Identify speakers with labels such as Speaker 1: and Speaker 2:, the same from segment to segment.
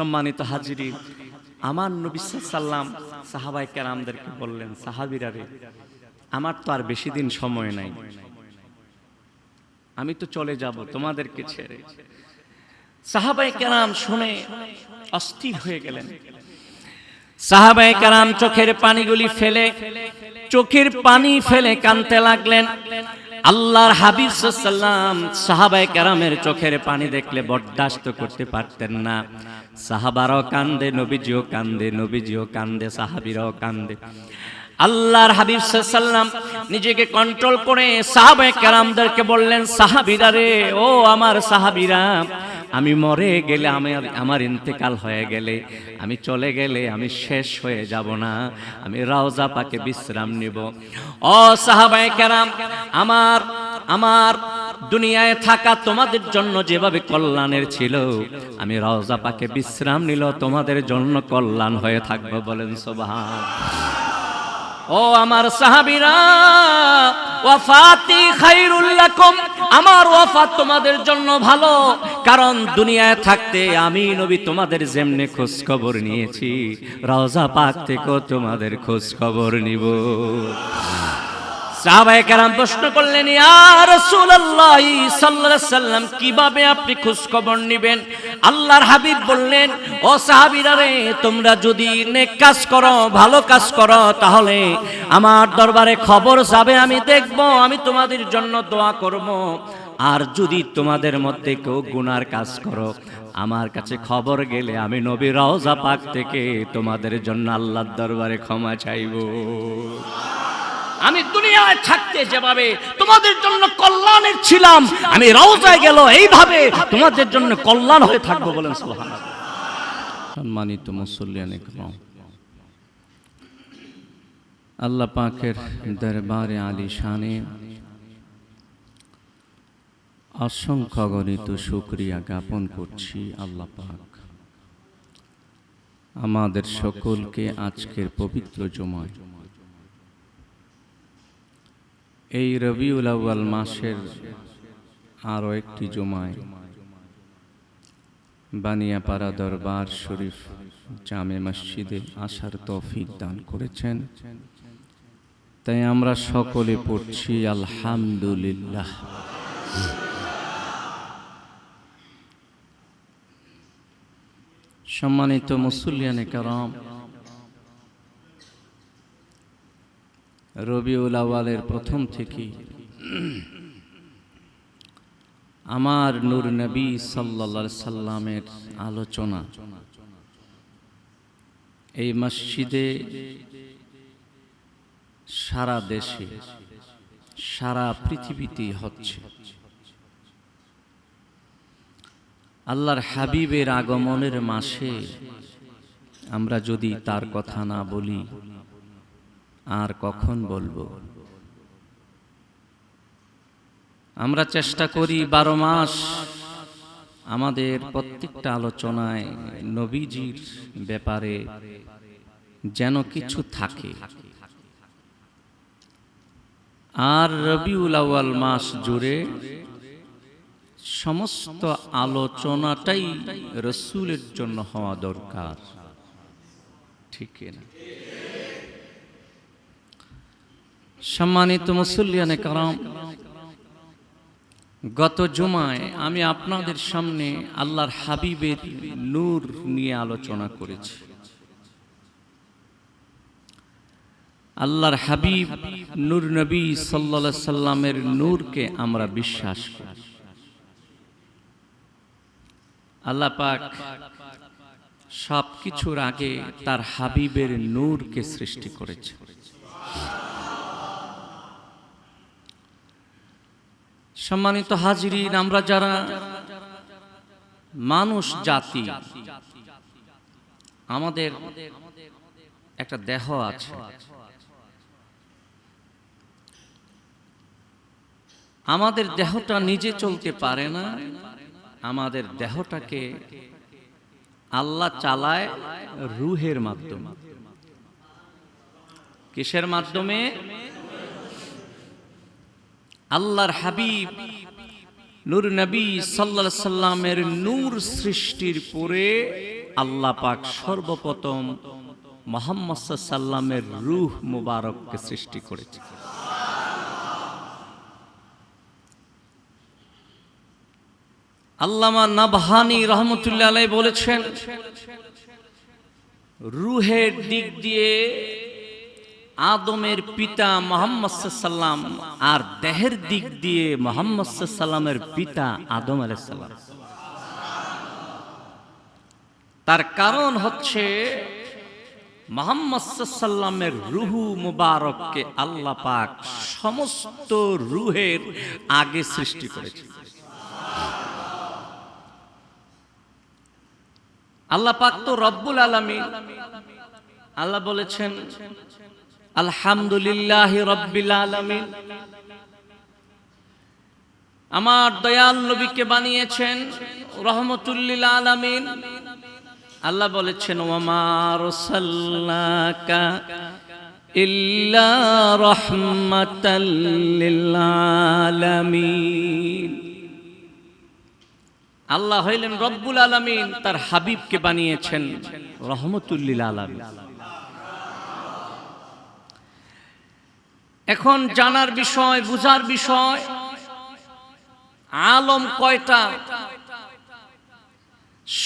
Speaker 1: সম্মানিত হাজিরি। আমার নবী সাল্লাম সাহাবাই কেরামদেরকে বললেন, সাহাবিরা রে, আমার তো আর বেশি দিন সময় নাই। আমি তো চলে যাব তোমাদেরকে ছেড়ে। সাহাবাই কেরাম শুনে অস্থির হয়ে গেলেন। সাহাবাই কেরাম চোখের পানিগুলি ফেলে, চোখের পানি ফেলে কানতে লাগলেন। আল্লাহর হাবিব সাল্লাম সাহাবাই কেরামের চোখের পানি দেখলে বরদাস্ত করতে পারতেন না। সাহাবারও কান্দে, নবীজিও কান্দে নবীজিও কান্দে, সাহাবিরাও কান্দে। আল্লাহর হাবিব সাল্লাম নিজেকে কন্ট্রোল করে সাহাবায়ে কেরামদেরকে বললেন, সাহাবিরা রে, ও আমার সাহাবিরা, আমি মরে গেলে আমি, আমার ইন্তেকাল হয়ে গেলে, আমি চলে গেলে আমি শেষ হয়ে যাব না, আমি রাওজা পাকে বিশ্রাম নিব। ও সাহাবায়ে কেরাম, আমার আমার দুনিয়ায় থাকা তোমাদের জন্য যেভাবে কল্যাণের ছিল, আমি রওজা পাকে বিশ্রাম নিল, তোমাদের জন্য কল্যাণ হয়ে থাকব বলেন সোবাহান। ও আমার সাহাবিরা, ওয়াফাতি খাইরুল লাকুম, আমার ওয়াফাত তোমাদের জন্য ভালো, কারণ দুনিয়ায় থাকতে আমি নবী তোমাদের যেমনে খোঁজ খবর নিয়েছি, রওজা পাক থেকেও তোমাদের খোঁজ খবর নিব। সাহাবায়ে কেরাম প্রশ্ন করলেন সাল্লাম, কীভাবে আপনি খোঁজ খবর আল্লাহর হাবিব বললেন, ও রে, তোমরা যদি নেক কাজ করো, ভালো কাজ করো, তাহলে আমার দরবারে খবর যাবে, আমি দেখব, আমি তোমাদের জন্য দোয়া করব। আর যদি তোমাদের মধ্যে কেউ গুনার কাজ করো, আমার কাছে খবর গেলে আমি নবী রওজা পাক থেকে তোমাদের জন্য আল্লাহর দরবারে ক্ষমা চাইব। আমি দুনিয়ায় থাকতে যেভাবে তোমাদের জন্য কল্যাণের ছিলাম, আমি রওজায় গেল এইভাবে তোমাদের জন্য কল্যাণ হয়ে থাকব বলেন সম্মানিত মুসল্লিয়ান আল্লাহ পাকের দরবারে আলী শানে অসংখ্য গণিত শুক্রিয়া জ্ঞাপন করছি আল্লাহ পাক। আমাদের সকলকে আজকের পবিত্র জমায় এই রবিউল আউয়াল মাসের আরও একটি জমায়। বানিয়াপাড়া দরবার শরীফ জামে মসজিদে আসার তৌফিক দান করেছেন। তাই আমরা সকলে পড়ছি আলহামদুলিল্লাহ। সম্মানিত মুসল্লিয়ানে কারাম রবিউল আওয়ালের প্রথম থেকেই আমার নূর নবী সাল্লা সাল্লামের আলোচনা। এই মসজিদে সারা দেশে, সারা পৃথিবীতে হচ্ছে। আল্লাহর হাবিবের আগমনের মাসে আমরা যদি তার কথা না বলি আর কখন বলব? আমরা চেষ্টা করি বারো মাস আমাদের প্রত্যেকটা আলোচনায় নবীজির ব্যাপারে যেন কিছু থাকে। আর রবিউল আউয়াল মাস জুড়ে সমস্ত আলোচনাটাই রসুলের জন্য হওয়া দরকার। ঠিক না সম্মানিত মুসল্লিয়ানে কারাম, গত জুমায় আমি আপনাদের সামনে আল্লাহর হাবিবের নূর নিয়ে আলোচনা করেছি। আল্লাহর হাবিব নূর নবী সাল্লা সাল্লামের নূরকে আমরা বিশ্বাস করি। আল্লাহ পাক সব কিছুর আগে তার হাবিবের নূরকে সৃষ্টি করেছে সম্মানিত হাজিরিন, আমরা যারা মানুষ, জাতি, আমাদের একটা দেহ আছে। আমাদের দেহটা নিজে চলতে পারে না, আমাদের দেহটাকে আল্লাহ চালায় রুহের মাধ্যমে। কিসের মাধ্যমে? আল্লাহর হাবিব, নূর নবী আলাইহি সাল্লামের নূর সৃষ্টির পরে আল্লাহ পাক সর্বপ্রথম মোহাম্মদ সাল্লামের রুহ মুবারককে সৃষ্টি করেছে আল্লামা নাবহানি রহমতুল্লাহ বলেছেন, রুহের দিক দিয়ে আদমের পিতা মোহাম্মদ সাল্লাম আর দেহের দিক দিয়ে মোহাম্মদ সাল্লামের পিতা আদম আলাইসাল্লাম। তার কারণ হচ্ছে মোহাম্মদ সাল্লামের রুহু মুবারককে আল্লাহ পাক সমস্ত রুহের আগে সৃষ্টি করেছে। আল্লাহ পাক তো রব্বুল আলামিন, আল্লাহ বলেছেন আলহামদুলিল্লাহ রব্বিল আলামিন। আমার দয়াল নবীকে বানিয়েছেন রহমতুল্লিল আলামিন। আল্লাহ বলেছেন ওমার ইল্লা রহমাতাল্লিল আল্লাহ হইলেন রব্বুল আলামিন, তার হাবিবকে বানিয়েছেন রহমতুল্লিল আলামিন। এখন জানার বিষয়, বুঝার বিষয়। আলম কয়টা?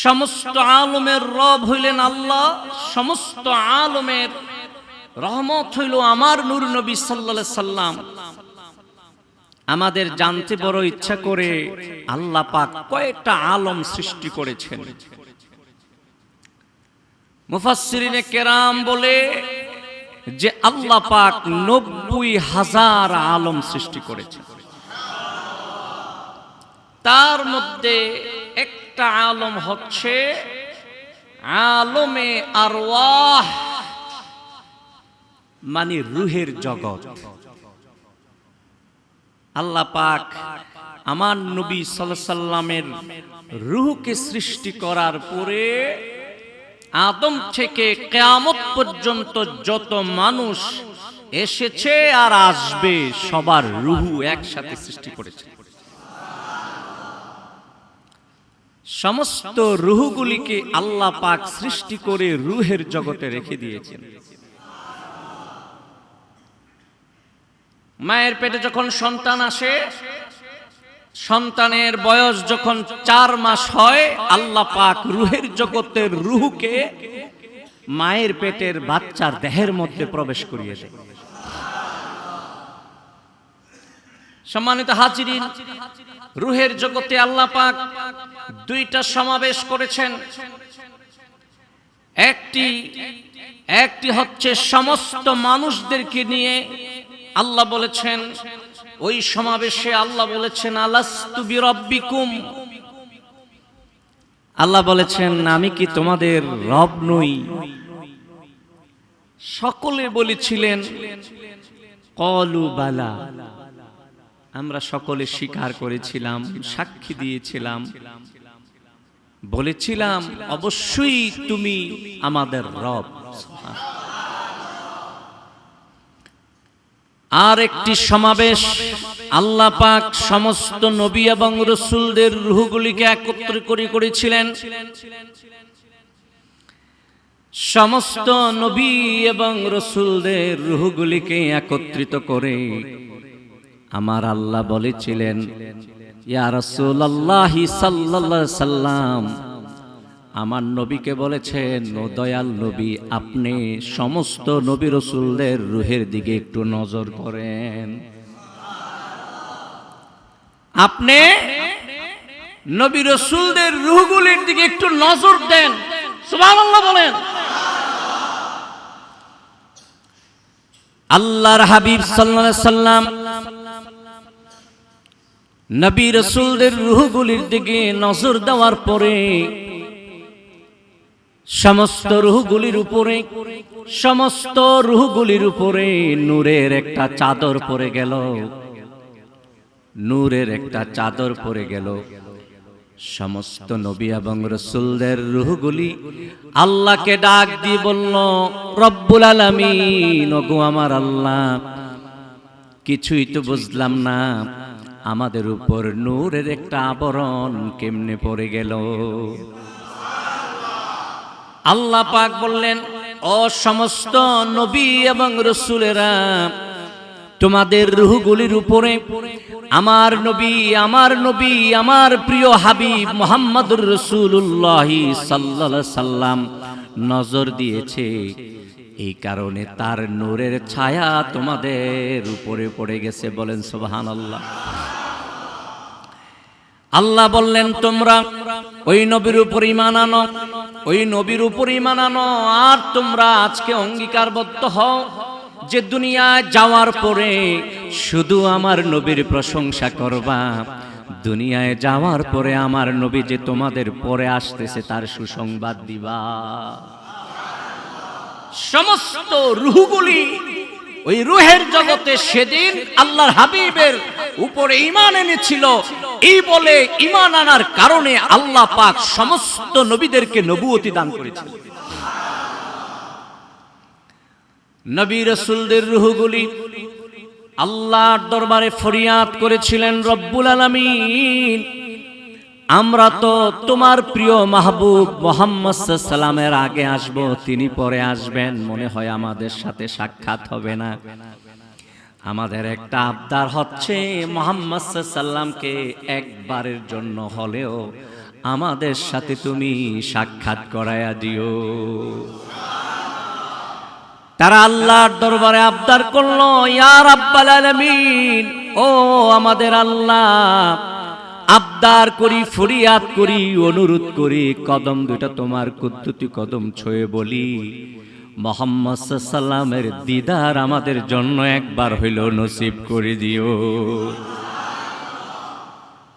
Speaker 1: সমস্ত আলমের রব হইলেন আল্লাহ, সমস্ত আলমের রহমত হইল আমার নূর নবী সাল্লা সাল্লাম। আমাদের জানতে বড় ইচ্ছা করে আল্লাহ পাক কয়েকটা আলম সৃষ্টি করেছেন। মুফাসসিরিনে কেরাম বলে যে আল্লাহ পাক নব্বই হাজার আলম সৃষ্টি করেছেন। তার মধ্যে একটা আলম হচ্ছে আলমে আরওয়াহ মানে রুহের জগৎ। আল্লাহ পাক আমার নবী সাল্লামের রুহকে সৃষ্টি করার পরে আদম থেকে কেয়ামত পর্যন্ত যত মানুষ এসেছে আর আসবে, সবার রুহু একসাথে সৃষ্টি করেছে। সমস্ত রুহুগুলিকে আল্লাহ পাক সৃষ্টি করে রুহের জগতে রেখে দিয়েছেন। মায়ের পেটে যখন সন্তান আসে সন্তানের বয়স যখন চার মাস হয়, আল্লাহ পাক রুহের জগতের রুহকে মায়ের পেটের বাচ্চার দেহের মধ্যে প্রবেশ করিয়ে দেয়। সম্মানিত হাজিরিন, রুহের জগতে আল্লাহ পাক দুইটা সমাবেশ করেছেন। একটি একটি হচ্ছে সমস্ত মানুষদেরকে নিয়ে আল্লাহ বলেছেন ওই সমাবেশে আল্লাহ বলেছেন, আলাস্তু বিরব্বিকুম। আল্লাহ বলেছেন, আমি কি তোমাদের রব নই? সকলে বলেছিলেন, কলু বালা। আমরা সকলে স্বীকার করেছিলাম, সাক্ষী দিয়েছিলাম। বলেছিলাম, অবশ্যই তুমি আমাদের রব। আর একটি সমাবেশ। আল্লাহ পাক সমস্ত নবী এবং রসুলদের রুহগুলিকে একত্র করে করেছিলেন। সমস্ত নবী এবং রসুলদের রুহগুলিকে একত্রিত করে আমার আল্লাহ বলেছিলেন, ইয়া রসুল্লাহ সাল্লাহ সাল্লাম আমার নবীকে বলেছেন দয়াল নবী, আপনি সমস্ত নবী রসুলদের রুহের দিকে একটু নজর করেন। আপনি নবী রসুলদের রুহগুলির দিকে একটু নজর দেন। বলেন। আল্লাহর হাবিব সাল্লাম নবী রসুলদের রুহগুলির দিকে নজর দেওয়ার পরে সমস্ত রুহগুলির উপরে, সমস্ত রুহগুলির উপরে নূরের একটা চাদর পরে গেল। নূরের একটা চাদর পরে গেল। সমস্ত নবী এবং রসুলদের রুহগুলি আল্লাহকে ডাক দিয়ে বলল, রব্বুল আলামিন, ওগো আমার আল্লাহ, কিছুই তো বুঝলাম না, আমাদের উপর নূরের একটা আবরণ কেমনে পড়ে গেল? আল্লাহ পাক বললেন, ও সমস্ত নবী এবং রসুলেরা, তোমাদের রুহগুলির উপরে আমার নবী আমার নবী, আমার প্রিয় হাবিব মোহাম্মদুর রসুল্লাহি সাল্লাহ সাল্লাম নজর দিয়েছে। এই কারণে তার নূরের ছায়া তোমাদের উপরে পড়ে গেছে বলেন সোবাহান আল্লাহ আল্লাহ বললেন, তোমরা ওই নবীর উপর ইমান আনো, ওই নবীর উপর ইমান আনো, আর তোমরা আজকে অঙ্গীকারবদ্ধ হও যে দুনিয়ায় যাওয়ার পরে শুধু আমার নবীর প্রশংসা করবা। দুনিয়ায় যাওয়ার পরে আমার নবী যে তোমাদের পরে আসতেছে তার সুসংবাদ দিবা। সমস্ত রুহগুলি ওই রুহের জগতে সেদিন আল্লাহর হাবিবের উপরে ইমান এনেছিল। এই বলে ইমান আনার কারণে আল্লাহ পাক সমস্ত নবীদেরকে নবুয়তি দান করেছিল নবী রসুলদের রুহগুলি আল্লাহর দরবারে ফরিয়াদ করেছিলেন রব্বুল আলামিন। আমরা তো তোমার প্রিয় মাহবুব মোহাম্মদ সাল্লামের আগে আসব, তিনি পরে আসবেন, মনে হয় আমাদের সাথে সাক্ষাৎ হবে না। আমাদের একটা আবদার হচ্ছে মোহাম্মদ সাল্লামকে একবারের জন্য হলেও আমাদের সাথে তুমি সাক্ষাৎ করাইয়া দিও। তারা আল্লাহর দরবারে আবদার করল ইয়ার আব্বাল আলমিন, ও আমাদের আল্লাহ আবদার করি, ফরিয়াদ করি, অনুরোধ করি, কদম দুটা তোমার কুদ্দুতি কদম ছুঁয়ে বলি। মোহাম্মদ সাল্লামের দিদার আমাদের জন্য একবার হইল নসিব করে দিও।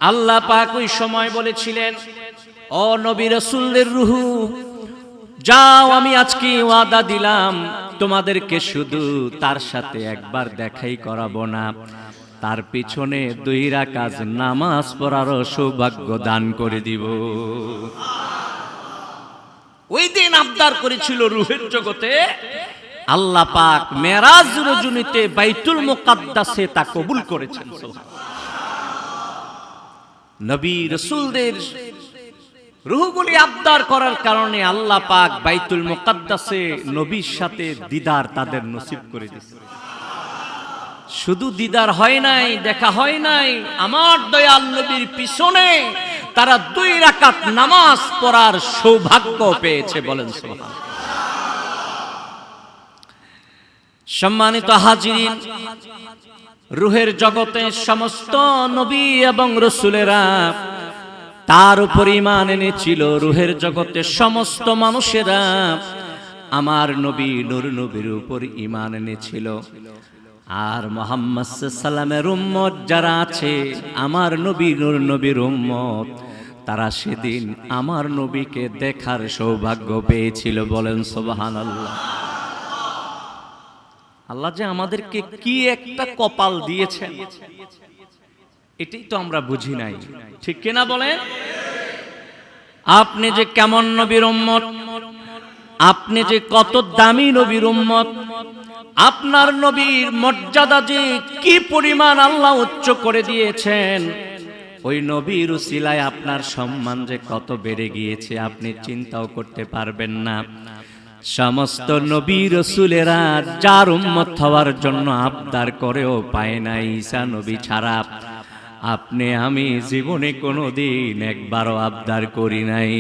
Speaker 1: আল্লাহ পাক ওই সময় বলেছিলেন, ও নবী রসুলদের রুহু, যাও, আমি আজকে ওয়াদা দিলাম, তোমাদেরকে শুধু তার সাথে একবার দেখাই করাবো না। তার পিছনে দুই রাকাজ নামাজ পড়ারও সৌভাগ্য দান করে দিব। ওই দিন আবদার করেছিল রুহের জগতে, আল্লাহ পাক মেরাজ রজনীতে বাইতুল মুকাদ্দাসে তা কবুল করেছেন নবী রসুলদের রুহগুলি আবদার করার কারণে আল্লাহ পাক বাইতুল মুকাদ্দাসে নবীর সাথে দিদার তাদের নসিব করে দিয়েছে শুধু দিদার হয় নাই, দেখা হয় নাই। আমার দয়াল নবীর পিছনে তারা দুই রাকাত নামাজ পড়ার সৌভাগ্য পেয়েছে বলেন সম্মানিত হাজিরিন, রুহের জগতে সমস্ত নবী এবং রসুলেরা তার উপর ইমান এনেছিল, রুহের জগতে সমস্ত মানুষেরা আমার নবী নুর নবীর উপর ইমান এনেছিল। আর মোহাম্মদ সাল্লামের উম্মত যারা আছে, আমার নবী নবীর উম্মত, তারা সেদিন আমার নবীকে দেখার সৌভাগ্য পেয়েছিল বলেন সোবাহান আল্লাহ আল্লাহ যে আমাদেরকে কি একটা কপাল দিয়েছেন, এটাই তো আমরা বুঝি নাই। ঠিক কিনা বলেন? আপনি যে কেমন নবীর উম্মত, আপনি যে কত দামি নবীর উম্মত আপনার নবীর মর্যাদা যে কি পরিমাণ আল্লাহ উচ্চ করে দিয়েছেন? ওই নবীর উসিলায় আপনার সম্মান যে কত বেড়ে গিয়েছে আপনি চিন্তাও করতে পারবেন না। সমস্ত নবী রসুলেরা যার উম্মত হওয়ার জন্য আবদার করেও পায় না ঈসা নবী ছাড়া। আপনি, আমি জীবনে কোনো দিন একবারও আবদার করি নাই।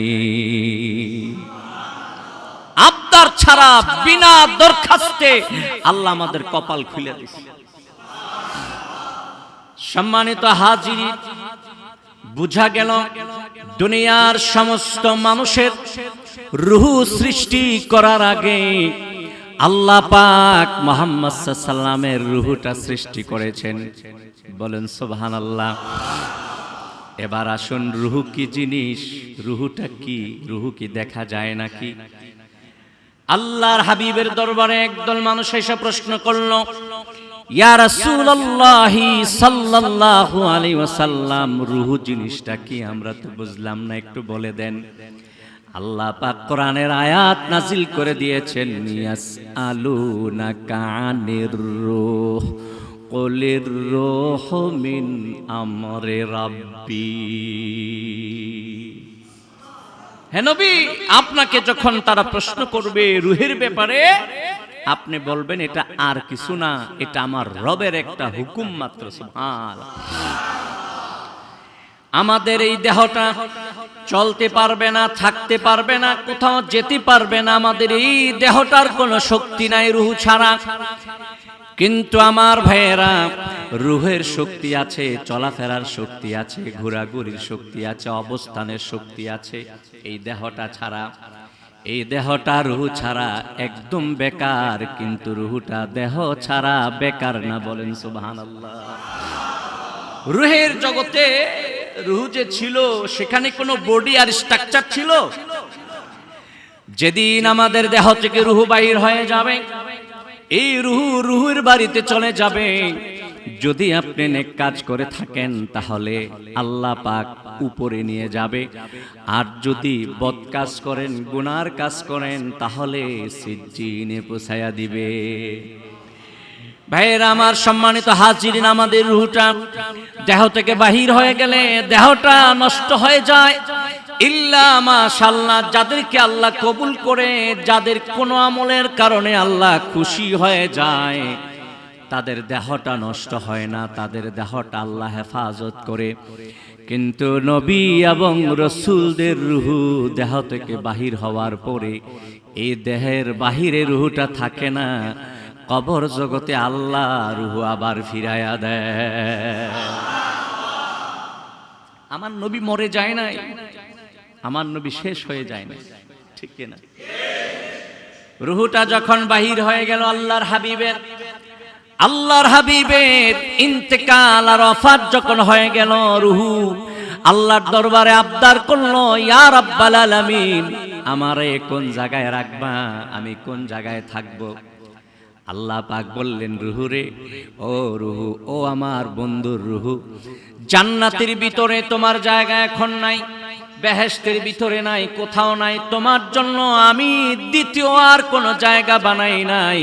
Speaker 1: আবদার ছাড়া বিনা দরখাস্তে আল্লাহ আমাদের কপাল খুলে দিছে। সম্মানিত হাজিরি বুঝা গেল দুনিয়ার সমস্ত মানুষের রুহু সৃষ্টি করার আগে আল্লাহ পাক মোহাম্মদ সাল্লামের রুহুটা সৃষ্টি করেছেন। বলেন সোবহান আল্লাহ এবার আসুন রুহু কি জিনিস? রুহুটা কি? রুহু কি দেখা যায় নাকি? আল্লাহর হাবিবের দরবারে একদল মানুষ এসে প্রশ্ন করল সাল্লাল্লাহু ওয়াসাল্লাম, রুহু জিনিসটা কি আমরা তো বুঝলাম না, একটু বলে দেন। আল্লাহ পাক আয়াত করে দিয়েছেন মিন আমরে রাব্বি। হ্যাঁ নবী, আপনাকে যখন তারা প্রশ্ন করবে রুহের ব্যাপারে, আপনি বলবেন, এটা আর কিছু না, এটা আমার রবের একটা হুকুম মাত্র আমাদের এই দেহটা চলতে পারবে না, থাকতে পারবে না, কোথাও যেতে পারবে না, আমাদের এই দেহটার কোনো শক্তি নাই, রুহু ছাড়া। কিন্তু আমার ভাইয়েরা রুহের শক্তি আছে, চলাফেরার শক্তি আছে, ঘোরাঘুরির শক্তি আছে, অবস্থানের শক্তি আছে। এই দেহটা ছাড়া, এই দেহটা রুহু ছাড়া একদম বেকার, কিন্তু রুহুটা দেহ ছাড়া বেকার না বলেন সুবহানাল্লাহ। রুহের জগতে রুহু যে ছিল, সেখানে কোনো বডি আর স্ট্রাকচার ছিল? যেদিন আমাদের দেহ থেকে রুহু বাহির হয়ে যাবে, এই রুহু রুহুর বাড়িতে চলে যাবে। যদি আপনি নেক কাজ করে থাকেন, তাহলে আল্লাহ পাক উপরে নিয়ে যাবে। আর যদি বদ কাজ করেন, গুনার কাজ করেন, তাহলে সিজ্জিনে পোছায়া দিবে। ভাইয়েরা, আমার সম্মানিত হাজিরিন, আমাদের রুহটা দেহ থেকে বাহির হয়ে গেলে দেহটা নষ্ট হয়ে যায়। ইল্লা মাশাল্লাহ যাদেরকে আল্লাহ কবুল করে, যাদের কোনো আমলের কারণে আল্লাহ খুশি হয়ে যায়। তাদের দেহটা নষ্ট হয় না, তাদের দেহটা আল্লাহ হেফাজত করে। কিন্তু নবী এবং রসুলদের রুহু দেহ থেকে বাহির হওয়ার পরে এই দেহের বাহিরে রুহুটা থাকে না, কবর জগতে আল্লাহ রুহু আবার ফিরাইয়া দেয়। আমার নবী মরে যায় নাই, আমার নবী শেষ হয়ে যায় না ঠিক কিনা? রুহুটা যখন বাহির হয়ে গেল আল্লাহর হাবিবের আল্লাহর হাবিবের ইন্তেকাল আর অফাত যখন হয়ে গেল, রুহু, আল্লাহর দরবারে আবদার করল ইয়ার আব্বাল আলামিন, আমারে কোন জায়গায় রাখবা? আমি কোন জায়গায় থাকব? আল্লাহ পাক বললেন, রুহু রে, ও রুহু, ও আমার বন্ধুর রুহু, জান্নাতের ভিতরে তোমার জায়গা এখন নাই বেহেস্তের ভিতরে নাই, কোথাও নাই, তোমার জন্য আমি দ্বিতীয় আর কোনো জায়গা বানাই নাই।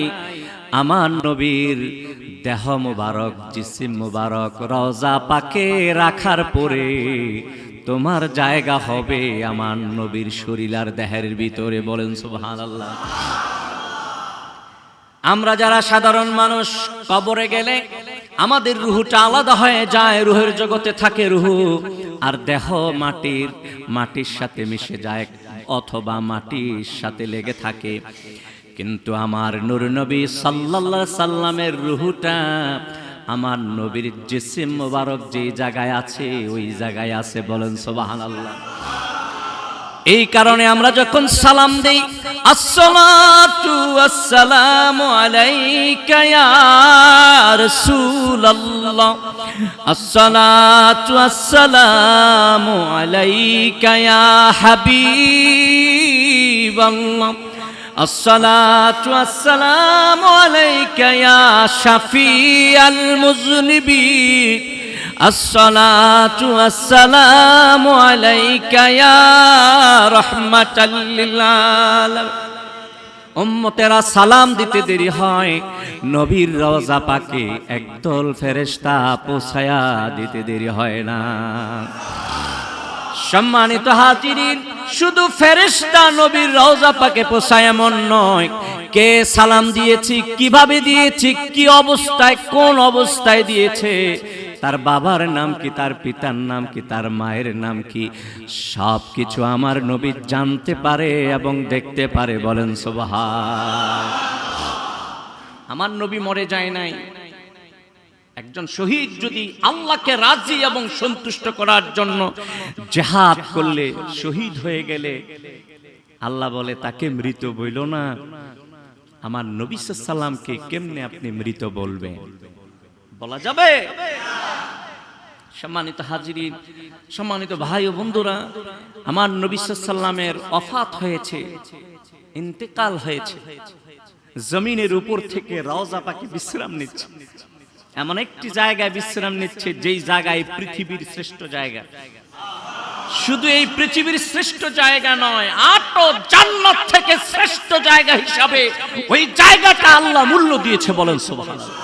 Speaker 1: আমার নবীর দেহ মুবারক, জিসিম মুবারক রওজা পাকে রাখার পরে তোমার জায়গা হবে আমার নবীর শরীর আর দেহের ভিতরে। বলেন সুবহানাল্লাহ। আমরা যারা সাধারণ মানুষ, কবরে গেলে আমাদের রুহুটা আলাদা হয়ে যায়, রুহের জগতে থাকে রুহু, আর দেহ মাটির মাটির সাথে মিশে যায়, অথবা মাটির সাথে লেগে থাকে। কিন্তু আমার নূর নবী সাল্লাল্লাহু সাল্লামের রুহুটা আমার নবীর জিসিম মোবারক যে জায়গায় আছে, ওই জায়গায় আছে বলেন সুবহানাল্লাহ। এই কারণে আমরা যখন সালাম দেই আসসালামু আলাইকা ইয়া রাসূলুল্লাহ। আসসালাতু আসসালামু الصلاة والسلام عليك يا شفيع المذنبين الصلاة والسلام عليك يا رحمة للعالمين উম্মতেরা সালাম দিতে দেরি হয় নবীর রওজা পাকে একদল ফেরেশতা পোছায়া দিতে দেরি হয় না সম্মানিত হাজিরিন শুধু ফেরেশতা নবীর রওজা পাকে পোষায় এমন নয়। কে সালাম দিয়েছি, কীভাবে দিয়েছি, কি অবস্থায়, কোন অবস্থায় দিয়েছে? তার বাবার নাম কি, তার পিতার নাম কি, তার মায়ের নাম কি? সব কিছু আমার নবী জানতে পারে এবং দেখতে পারে, বলেন সুবহান। আমার নবী মরে যায় নাই। একজন শহীদ যদি আল্লাহকে রাজি এবং সন্তুষ্ট করার জন্য জেহাদ করলে, শহীদ হয়ে গেলে, আল্লাহ বলে, তাকে মৃত বইল না। আমার নবী কেমনে আপনি মৃত বলবেন? বলা যাবে। সম্মানিত হাজিরিন, সম্মানিত ভাই ও বন্ধুরা, আমার নবী অফাত হয়েছে, ইন্তেকাল হয়েছে। জমিনের উপর থেকে রওজা পাখি বিশ্রাম নিচ্ছে। এমন একটি জায়গায় বিশ্রাম নিচ্ছে যেই জায়গায় পৃথিবীর শ্রেষ্ঠ জায়গা। শুধু এই পৃথিবীর শ্রেষ্ঠ জায়গা নয় আটো জান্নাত থেকে শ্রেষ্ঠ জায়গা হিসাবে ওই জায়গাটা আল্লাহ মূল্য দিয়েছে বলেন সুবহানাল্লাহ।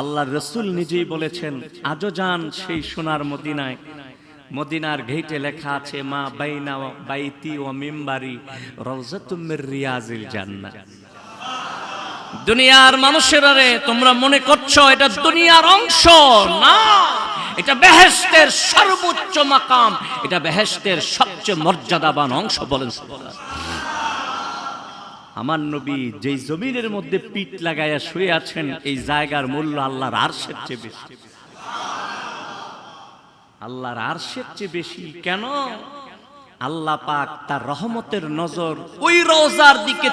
Speaker 1: আল্লাহ রসুল নিজেই বলেছেন আজও যান সেই সোনার মদিনায়। মদিনার ঘেটে লেখা আছে মা বাইনা বাইতি ও মিম্বারি রওজাতুম মির রিয়াজিল জান্নাহ দুনিয়ার মানুষেরা রে তোমরা মনে করছ এটা দুনিয়ার অংশ? না। এটা বেহেশতের সর্বোচ্চ মাকাম। এটা বেহেশতের সবচেয়ে মর্যাদাবান অংশ বলেন আমার নবী যেই জমিনের মধ্যে পিঠ লাগাইয়া শুয়ে আছেন, এই জায়গার মূল্য আল্লাহর আরশের চেয়ে বেশি। আল্লাহর আরশের চেয়ে বেশি কেন? আল্লাহ পাক তার রহমতের নজর ওই রোজার দিকে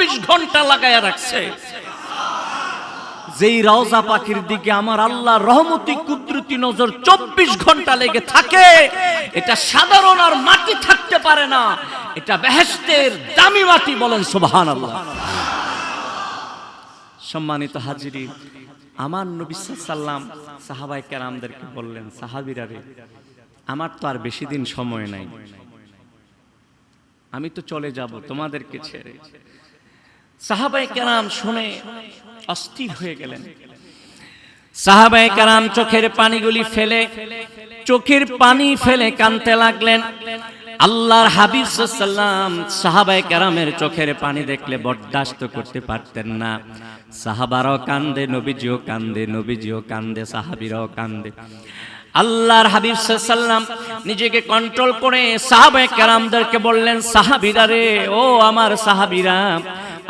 Speaker 1: চব্বিশ ঘণ্টা লাগাইয়া রাখছে। যেই রওজা পাখির দিকে আমার আল্লাহ রহমতি কুদরতি নজর চব্বিশ ঘণ্টা লেগে থাকে, এটা সাধারণ আর মাটি থাকতে পারে না, এটা বেহেস্তের দামি মাটি বলেন সুবহান আল্লাহ সম্মানিত হাজিরি, আমার নবী সাহাবাই কেরামদেরকে বললেন, সাহাবিরা রে, আমার তো আর বেশি দিন সময় নাই। আমি তো চলে যাব তোমাদেরকে ছেড়ে। সাহাবাই কেরাম শুনে অস্থির হয়ে গেলেন। সাহাবাই কেরাম চোখের পানিগুলি ফেলে, চোখের পানি ফেলে কানতে লাগলেন। আল্লাহর হাবিব সাল্লাম সাহাবাই কেরামের চোখের পানি দেখলে বরদাস্ত করতে পারতেন না। সাহাবারও কান্দে, নবীজিও কান্দে নবীজিও কান্দে, সাহাবিরাও কান্দে। আল্লাহর হাবিব সাল্লাম নিজেকে কন্ট্রোল করে সাহাবায়ে কেরামদেরকে বললেন, সাহাবিরা রে, ও আমার সাহাবিরা,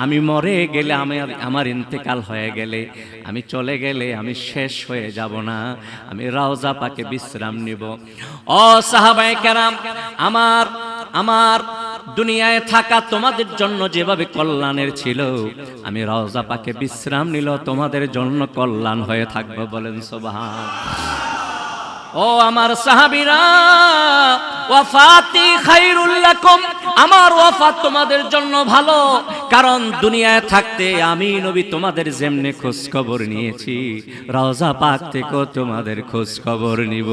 Speaker 1: আমি মরে গেলে আমার আমার ইন্তেকাল হয়ে গেলে, আমি চলে গেলে আমি শেষ হয়ে যাব না, আমি রাওজা পাকে বিশ্রাম নিব। ও সাহাবায়ে কেরাম, আমার আমার দুনিয়ায় থাকা তোমাদের জন্য যেভাবে কল্যাণের ছিল, আমি রওজা পাকে বিশ্রাম নিল তোমাদের জন্য কল্যাণ হয়ে থাকব বলেন, সোবাহান। ও আমার সাহাবিরা, ওয়াফাতি খাইরুল লাকুম। আমার ওয়াফাত তোমাদের জন্য ভালো, কারণ দুনিয়ায় থাকতে আমি নবী তোমাদের যেমনে খোঁজ খবর নিয়েছি, রওজা পাক থেকেও তোমাদের খোঁজ খবর নিব।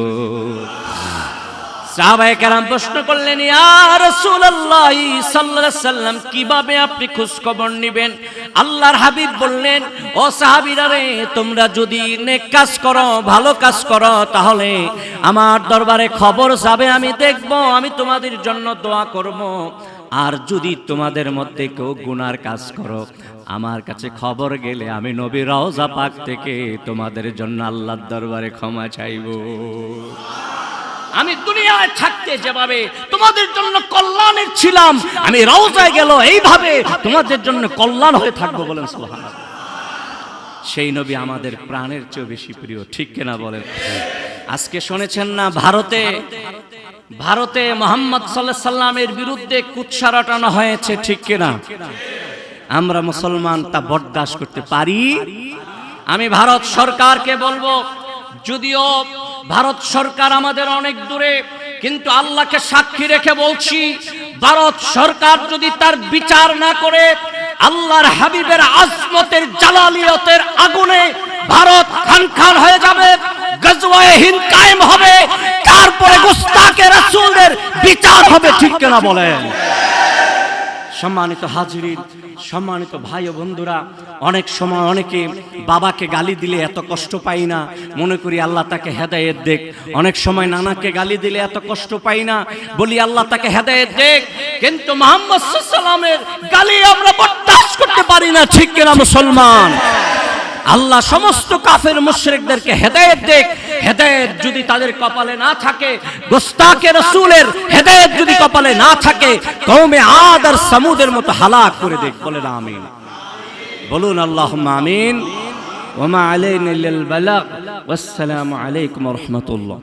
Speaker 1: প্রশ্ন করলেন সাল্লাম, কীভাবে আপনি আল্লাহর হাবিব বললেন তোমরা যদি নেক কাজ করো, ভালো কাজ করো, তাহলে আমার দরবারে খবর যাবে, আমি দেখব, আমি তোমাদের জন্য দোয়া করব। আর যদি তোমাদের মধ্যে কেউ গুনার কাজ করো, আমার কাছে খবর গেলে আমি নবী রওজা পাক থেকে তোমাদের জন্য আল্লাহর দরবারে ক্ষমা চাইব। আমি দুনিয়ায় থাকতে যেভাবে তোমাদের জন্য কল্যাণের ছিলাম, আমি রওজায় গেল এইভাবে তোমাদের জন্য কল্যাণ হয়ে থাকব বলেন সুবহানাল্লাহ। সেই নবী আমাদের প্রাণের চেয়ে বেশি প্রিয়, ঠিক কিনা বলেন? আজকে শুনেছেন না ভারতে? ভারতে মোহাম্মদ সাল্লাহ সাল্লামের বিরুদ্ধে কুৎসা রটানো হয়েছে, ঠিক কিনা? আমরা মুসলমান তা বরদাস্ত করতে পারি? আমি ভারত সরকারকে বলব, যদিও ভারত সরকার আমাদের অনেক দূরে, কিন্তু আল্লাহকে সাক্ষী রেখে বলছি, ভারত সরকার যদি তার বিচার না করে, আল্লাহর হাবিবের আজমতের জালালিয়তের আগুনে ভারত খান খান হয়ে যাবে, গজওয়ায়ে হিন্দ কায়েম হবে, তারপরে গুস্তাকে রাসূলের বিচার হবে, ঠিক কিনা বলেন? সম্মানিত হাজিরিন, সম্মানিত ভাই ও বন্ধুরা, অনেক সময় অনেকে বাবাকে গালি দিলে এত কষ্ট পাই না, মনে করি আল্লাহ তাকে হেদায়েত দেখ। অনেক সময় নানাকে গালি দিলে এত কষ্ট পাই না, বলি আল্লাহ তাকে হেদায়েত দেখ। কিন্তু মোহাম্মদ গালি আমরা বরদাস্ত করতে পারি না, ঠিক কিনা মুসলমান? আল্লাহ সমস্ত কাফের মুশ্রিকদেরকে হেদায়েত দেখ। হেদায়েত যদি তাদের কপালে না থাকে, গোস্তাকে রসুলের হেদায়েত যদি কপালে না থাকে কৌমে আদ আর সামুদের মতো হালাক করে দেখ। বলেন আমিন। বলুন আল্লাহ আমিন। ওমা আলাইনা বালাক আসসালামু আলাইকুম রাহমাতুল্লাহ।